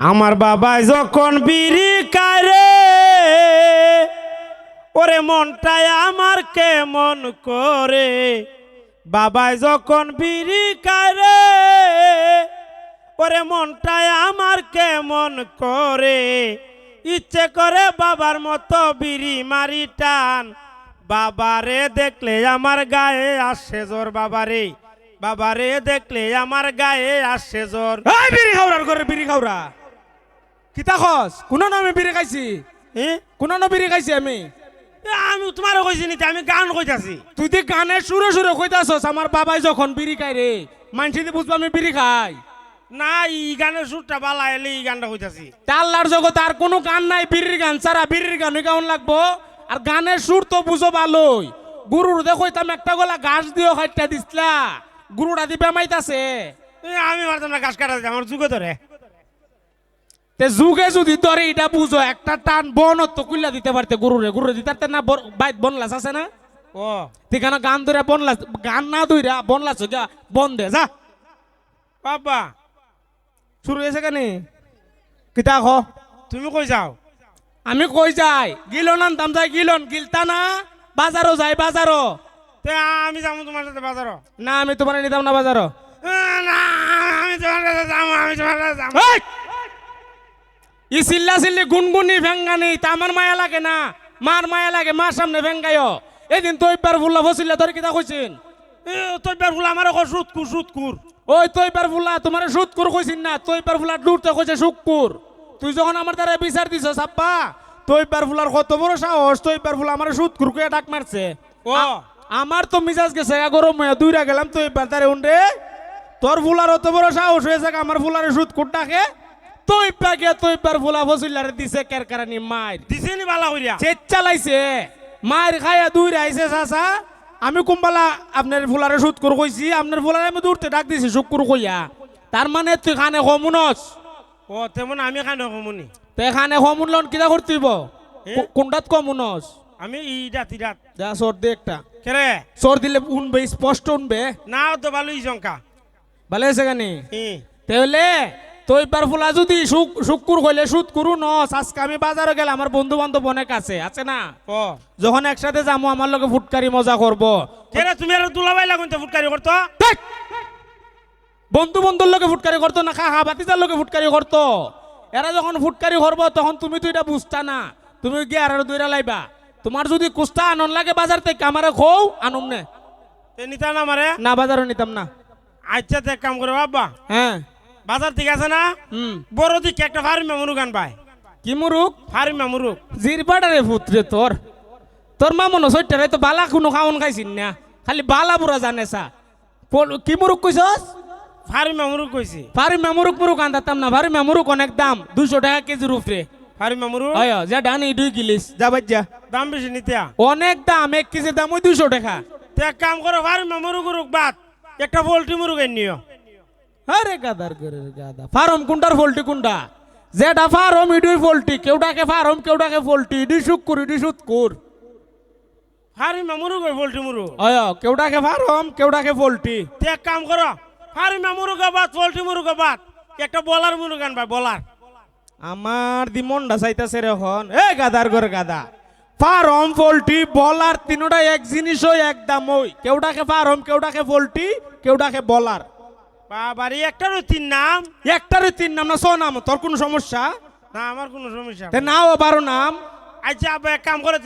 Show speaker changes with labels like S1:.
S1: আমার বাবাই যখন বিড়ি কারে, ওরে মনটায় আমার কেমন করে? বাবাই যখন বিড়ি কারে, ওরে মনটায় আমার কেমন করে? ইচ্ছে করে বাবার মতো বিড়ি মারি টান। বাবারে দেখলে আমার গায়ে আসে জোর বাবারে। বাবারে দেখলে আমার গায়ে আসে জোর
S2: বিড়ি খাওয়ার করে বিড়ি খাওয়া কিতা খস কোন নামে বিড়ি খাইছি?
S1: এ?
S2: কোন না বিড়ি খাইছি আমি?
S1: এ, আমি তোমার কইছি নিতে আমি গান কইতাছি
S2: তুই যে গানের সুরে সুরে কইতাছস আমার বাবাই যখন বিড়ি খাই রে মানসি দিয়ে বুঝব আমি বিড়ি খাই।
S1: না ই গানের সুরটা বালা এলে এই গানটা কইতাছি
S2: আল্লাহর জগতে আর কোনো গান নাই বিড়ির গান। ছাড়া বিড়ির গান কেমন লাগবো। আর গানের সুর তো বুঝো ভালোই গুরুর দেখইতাম একটা গলা ঘাস দিও খাইটা দিসলা গুরুটা দিবে মাইতাছে
S1: এ, আমি পারতাম না গাছ কাটা আমার যুগে ধরে
S2: তে যুগে যদি ধরে এটা বুঝো একটা টান বন তো কুইলা দিতে পারতে গুরুরে। গুরুরে দিতে না বাইত বনলাস আছে না?
S1: ও
S2: ঠিকানা গান ধরে বনলাস? গান না ধইরা বনলাস গা বন দে যা।
S1: বাবা
S2: শুরু হয়েছে কেন? কিতা খ
S1: তুমি কই যাও?
S2: আমি কই যাই? গিলন আনতাম যাই গিলন। গিলতা না? বাজারও যাই বাজারও।
S1: তে আমি যাব তোমার সাথে বাজারও।
S2: না আমি তোমার নিতাম না বাজারও।
S1: না আমি তোমার সাথে যাব আমি তোমার সাথে যাব!
S2: ই চিল্লা চিল্লি গুনগুনি ভেঙ্গানি তা আমার মায়া লাগে না। মার মায়া লাগে মার সামনে ভেঙ্গাইও। এদিন তো একবার ভুল্লা বসিলে তোর কিতা কইছিন?
S1: এ, তোর বের ফুল আমার এখন সুৎকুর সুৎকুর।
S2: ওই তুই পার ফুলা তোমার সুদ করে কইছিন না তুই পার ফুলা দূরতে কইছে শুকুর তুই যখন আমার দ্বারা বিচার দিছ সাপ্পা তুই পার ফুলার কত বড় সাহস তুই পার ফুলা আমার সুদ কুরকে ডাক মারছে।
S1: ও।
S2: আমার তো মিজাজ গেছে গরম হয়ে দুইরা গেলাম তুই পার তারে উন্ডে তোর ফুলার অত বড় সাহস হয়েছে আমার ফুলারে সুদ কুর ডাকে। তুই পাকে তুই পার ফুলা ফসিলারে দিছে কেরকারানি মার
S1: দিছে নি বালা কইরা
S2: চেত চালাইছে। মার খাইয়া দুইরা আইছে চাচা। আমি কুম্বালা আপনার ফুলারে সুদ করে কইছি আপনার ফুলারে আমি দূরতে ডাক দিছি শুকুর কইয়া। তার মানে তুই খানে কমুনস?
S1: ও তেমন আমি খানো কমুনি।
S2: তে খানে কমুন লন কিতা করতিব? কোনটাত কমুনস?
S1: আমি ইরাত ইরাত
S2: যা সর দে একটা।
S1: কেরে
S2: সর দিলে উনবে স্পষ্ট উনবে।
S1: না তো ভালো ই জঙ্কা
S2: ভালো হয়েছে কানি?
S1: ই।
S2: তাহলে তুই পার ফুলা যদি শুক- শুক্কুর কইলে সুদ করু ন আজকে আমি বাজারে গেলে আমার বন্ধু বান্ধব অনেক আছে আছে না? যখন একসাথে যাব আমার লগে ফুটকারি মজা করব।
S1: কেরে তুমি আর দুলাবাই লাগুন তো ফুটকারি করতো?
S2: বন্ধু বন্ধুর লোকে ফুটকারি করতো না খা খা বাতিজার লোকে ফুটকারি করতো? এরা যখন ফুটকারি করব তখন তুমি তো এটা বুঝতা না। তুমি গিয়ে আর দুইরা লাইবা। তোমার যদি কুস্তা আনন লাগে বাজার থেকে আমারে খৌ আনুম নে।
S1: তে নিতা না মারে
S2: না বাজারও নিতাম না।
S1: আচ্ছা এক কাম করে বাবা
S2: হ্যাঁ।
S1: বাজার থেকে আছে না?
S2: হুম।
S1: বড় দিকে একটা ফার্মি গান পায়
S2: কি মুরুক
S1: ফার্মি মামুরু
S2: জিরবাডারে ফুতরে তোর। তোর মা মনে সৈটারে তো বালা কোনো খাওন খাইছিন না। খালি বালা বুড়া জানে সা। পল- কি মুরুক কইছস?
S1: ফার্মি মামুরু কইছি।
S2: ভারি মেমুরুক মুরুক আনতাম না। ভারি মেমুরুক অনেক দাম দুইশো টাকা কেজির উপরে।
S1: ফার্মি মামুরু
S2: অয় যা ডানি দুই গিলিস যা বাজ্জা
S1: দাম বেশি নিতে
S2: অনেক দাম এক কেজির দাম ওই দুইশো টাকা।
S1: তে এক কাম করো ফার্মি মামুরু গুরুক বাদ। একটা পোল্ট্রি মুরুগ নিও।
S2: আরে গাদার করে গাদা। ফার্ম কোনটার ফল্টি কোনটা যেটা ফার্ম ইডুই ফল্টি। কেউটাকে ফার্ম কেউটাকে ফল্টি। ইডি শুক্কুর ইডি সুৎকুর।
S1: ফার্মি মামুরু কই পোল্ট্রি মুরু
S2: অয় কেউটাকে ফার্ম কেউটাকে ফল্টি।
S1: তে এক কাম করো ফার্মি মামুরু গো বাদ পোল্ট্রি মুরুগ বাদ। একটা বলার মুরুগ গান পায় বলার।
S2: আমার দি মনটা চাইতাছে রে হন। এ গাদার করে গাদা। ফার্ম ফল্টি বলার তিনোটা এক জিনিস ওই এক দাম ওই কেউটাকে ফার্ম কেউটাকে ফল্টি কেউটাকে বলার।
S1: বাবারি একটারও তিন নাম।
S2: একটারও তিন নাম না ছ নাম তোর কোনো সমস্যা?
S1: না আমার কোনো সমস্যা
S2: না। বারো নাম।
S1: আচ্ছা আবার এক কাম করে